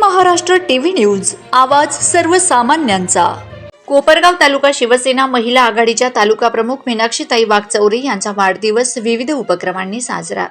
Maharashtra TV news. आवाज सर्वसामान्यांचा. कोपरगाव तालुका शिवसेना महिला आघाडीच्या तालुका प्रमुख मीनाक्षीताई वाघचौरे यांचा वाढदिवस विविध उपक्रमांनी साजरा.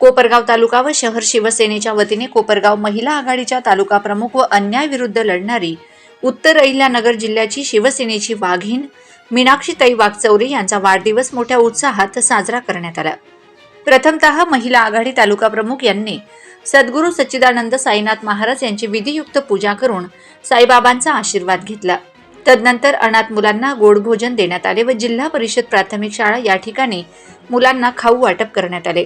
कोपरगाव तालुका व शहर शिवसेनेच्या वतीने कोपरगाव महिला आघाडीच्या तालुका प्रमुख व अन्यायविरुद्ध लढणारी उत्तर अहिल्यानगर जिल्ह्याची शिवसेनेची वाघीण मीनाक्षीताई वाघचौरे यांचा वाढदिवस मोठ्या उत्साहात साजरा करण्यात आला. प्रथमतः महिला आघाडी तालुका प्रमुख यांनी सद्गुरू सच्चिदानंद साईनाथ महाराज यांची विधियुक्त पूजा करून साईबाबांचा आशीर्वाद घेतला. तदनंतर अनाथ मुलांना गोड भोजन देण्यात आले व जिल्हा परिषद प्राथमिक शाळा या ठिकाणी मुलांना खाऊ वाटप करण्यात आले.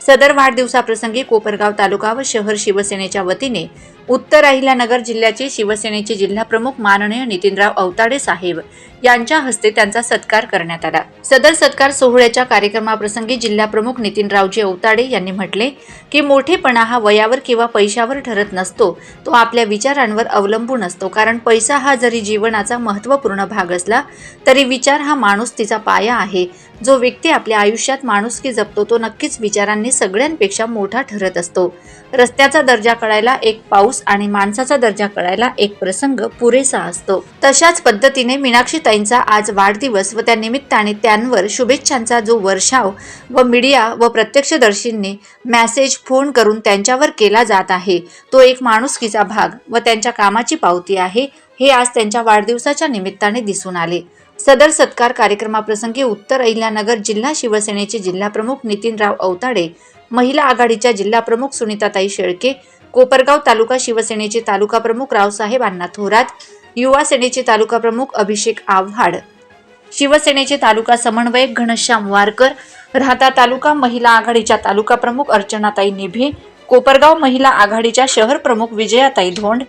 सदर वाढदिवसाप्रसंगी कोपरगाव तालुका व शहर शिवसेनेच्या वतीने उत्तर अहिल्यानगर जिल्ह्याचे शिवसेनेचे जिल्हाप्रमुख माननीय नितीनराव अवताडे साहेब यांच्या हस्ते त्यांचा सत्कार करण्यात आला. सदर सत्कार सोहळ्याच्या कार्यक्रमाप्रसंगी जिल्हाप्रमुख नितीनरावजी अवताडे यांनी म्हटले की मोठेपणा हा वयावर किंवा पैशावर ठरत नसतो. तो आपल्या विचारांवर अवलंबून असतो. कारण पैसा हा जरी जीवनाचा महत्त्वपूर्ण भाग असला तरी विचार हा माणूस तिचा पाया आहे. जो व्यक्ती आपल्या आयुष्यात माणुसकी जपतो तो नक्कीच विचारांनी सगळ्यांपेक्षा मोठा ठरत असतो. रस्त्याचा दर्जा कळायला एक पाऊस आणि माणसाचा दर्जा कळायला एक प्रसंग पुरेसा असतो. तशाच पद्धतीने मीनाक्षीताईंचा आज वाढदिवस व त्या निमित्ताने त्यांवर शुभेच्छांचा जो वर्षाव व मीडिया व प्रत्यक्षदर्शींनी मॅसेज फोन करून त्यांच्यावर केला जात आहे तो एक माणुसकीचा भाग व त्यांच्या कामाची पावती आहे हे आज त्यांच्या वाढदिवसाच्या निमित्ताने दिसून आले. सदर सत्कार कार्यक्रमाप्रसंगी उत्तर अहिल्यानगर जिल्हा शिवसेनेचे जिल्हाप्रमुख नितीनराव अवताडे महिला आघाडीच्या जिल्हाप्रमुख सुनीताताई शेळके कोपरगाव तालुका शिवसेनेचे तालुका प्रमुख रावसाहेब अण्णा थोरात युवा सेनेचे तालुका प्रमुख अभिषेक आव्हाड. शिवसेनेचे तालुका समन्वयक घनश्याम वारकर राहता तालुका महिला आघाडीच्या तालुका प्रमुख अर्चनाताई निभे कोपरगाव महिला आघाडीच्या शहर प्रमुख विजयाताई धोंड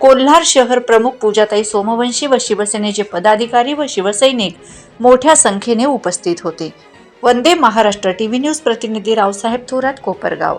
कोल्हार शहर प्रमुख पूजाताई सोमवंशी व शिवसेनेचे पदाधिकारी व शिवसैनिक मोठ्या संख्येने उपस्थित होते. वंदे महाराष्ट्र टीव्ही न्यूज प्रतिनिधी रावसाहेब थोरात कोपरगाव.